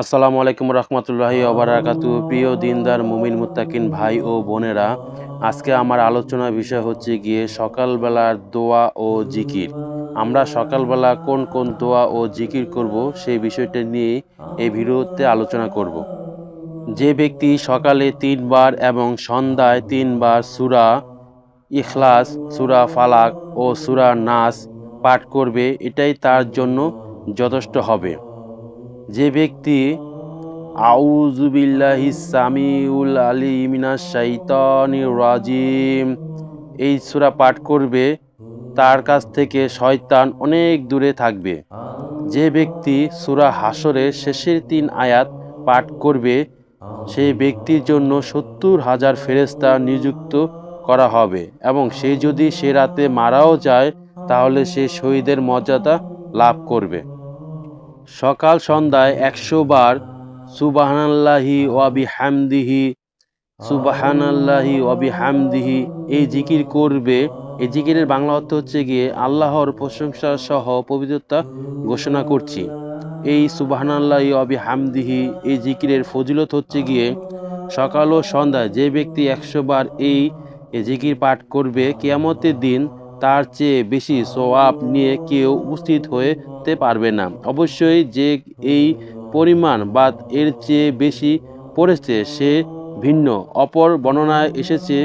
আসসালামু আলাইকুম রহমতুল্লাহি অবরাকাতু প্রিয় দিনদার, মুমিন মুত্তাকিন ভাই ও বোনেরা, আজকে আমার আলোচনার বিষয় হচ্ছে গিয়ে সকালবেলার দোয়া ও জিকির। আমরা সকালবেলা কোন কোন দোয়া ও জিকির করব সেই বিষয়টা নিয়ে এই ভিডিওতে আলোচনা করব। যে ব্যক্তি সকালে তিনবার এবং সন্ধ্যায় তিনবার সুরা ইখলাস, সুরা ফালাক ও সুরা নাস পাঠ করবে, এটাই তার জন্য যথেষ্ট হবে। যে ব্যক্তি আউজুবিল্লাহি সামিউল আলী শাইতানির রাজিম এই সুরা পাঠ করবে, তার কাছ থেকে শয়তান অনেক দূরে থাকবে। যে ব্যক্তি সুরা হাসরের শেষের তিন আয়াত পাঠ করবে, সেই ব্যক্তির জন্য সত্তর হাজার ফেরেস্তা নিযুক্ত করা হবে এবং সে যদি সে রাতে মারাও যায়, তাহলে সে শহীদের মর্যাদা লাভ করবে। সকাল সন্ধ্যায় একশো বার সুবাহানাল্লাহি ওয়াবি হামদিহি সুবাহানাল্লাহি ওয়াবি হামদিহি এই জিকির করবে। এই জিকিরের বাংলা অর্থ হচ্ছে গিয়ে আল্লাহর প্রশংসা সহ পবিত্রতা ঘোষণা করছি। এই সুবাহানাল্লাহি ওয়াবি হামদিহি এই জিকিরের ফজিলত হচ্ছে গিয়ে সকাল ও সন্ধ্যায় যে ব্যক্তি একশো বার এই এই জিকির পাঠ করবে, কেয়ামতের দিন তার চেয়ে বেশি সোয়াব নিয়ে কেউ উপস্থিত হতে পারবে না। অবশ্যই যে এই পরিমাণ বা এর চেয়ে বেশি পড়েছে, সে ভিন্ন। অপর বর্ণনায় এসেছে,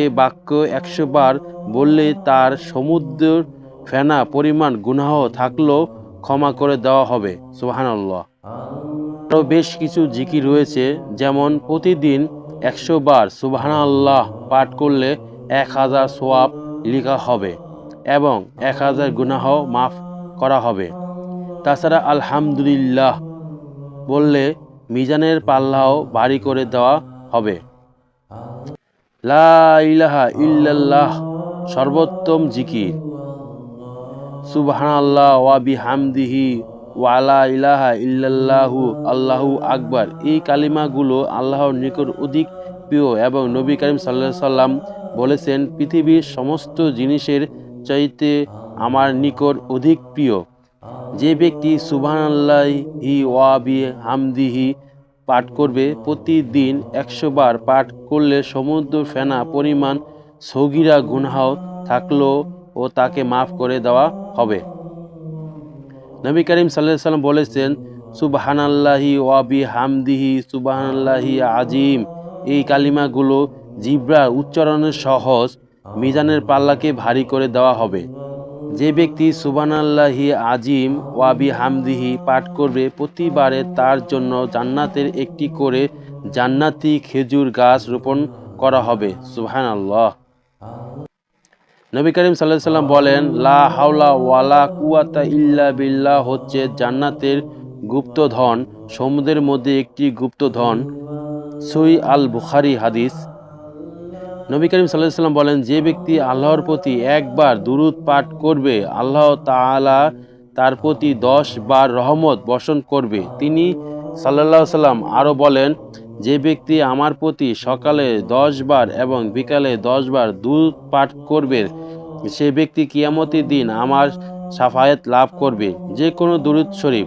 এ বাক্য একশো বার বললে তার সমুদ্রের ফেনা পরিমাণ গুনাহ থাকলেও ক্ষমা করে দেওয়া হবে। সুবহানাল্লাহ। আরও বেশ কিছু জিকির রয়েছে, যেমন প্রতিদিন একশো বার সুবহানাল্লাহ পাঠ করলে এক হাজার সোয়াব লেখা হবে এবং এক হাজার গুনাহ মাফ করা হবে। তাছাড়া আলহামদুলিল্লাহ বললে মিজানের পাল্লাও ভারী করে দেওয়া হবে। লা ইলাহা ইল্লাল্লাহ সর্বোত্তম জিকির। সুবহানাল্লাহ ওয়া বিহামদিহি ওয়ালা ইলাহা ইল্লাল্লাহু আল্লাহু আকবার। এই কালিমাগুলো আল্লাহর নিকট অধিক প্রিয় এবং নবী করিম সাল্লাহ সাল্লাম বলেছেন, পৃথিবীর সমস্ত জিনিসের চাইতে আমার নিকট অধিক প্রিয়। যে ব্যক্তি সুবহানাল্লাহি ওয়া বিহামদিহি পাঠ করবে, প্রতিদিন একশো বার পাঠ করলে সমুদ্র ফেনা পরিমাণ সগিরা গুনহাও থাকলেও ও তাকে মাফ করে দেওয়া হবে। নবী করিম সাল্লাহ সাল্লাম বলেছেন, সুবহানাল্লাহি ওয়াবি হামদিহি সুবহানাল্লাহি আজিম এই কালিমাগুলো জিব্রার উচ্চারণের সহজ, মিজানের পাল্লাকে ভারী করে দেওয়া হবে। যে ব্যক্তি সুবহানাল্লাহি আজিম ওয়াবি হামদিহি পাঠ করবে, প্রতিবারে তার জন্য জান্নাতের একটি করে জান্নাতি খেজুর গাছ রোপণ করা হবে। সুবহানাল্লাহ। নবী করিম সাল্লাহ সাল্লাম বলেন, লা হাওলা ওয়ালা কুয়াতা ইল্লা বিল্লাহ হচ্ছে জান্নাতের গুপ্তধন, সমুদ্রের মধ্যে একটি গুপ্তধন। সুই আল বুখারি হাদিস। নবী করিম সাল্লাহ সাল্লাম বলেন, যে ব্যক্তি আল্লাহর প্রতি একবার দুরুদ পাঠ করবে, আল্লাহ তাআলা তার প্রতি দশ বার রহমত বর্ষণ করবে। তিনি সাল্লাহ সাল্লাম আরও বলেন, যে ব্যক্তি আমার প্রতি সকালে দশ বার এবং বিকালে দশ বার দুধ পাঠ করবে, সে ব্যক্তি কিয়ামতের দিন আমার সাফায়েত লাভ করবে। যে কোনো দুরুদ শরীফ।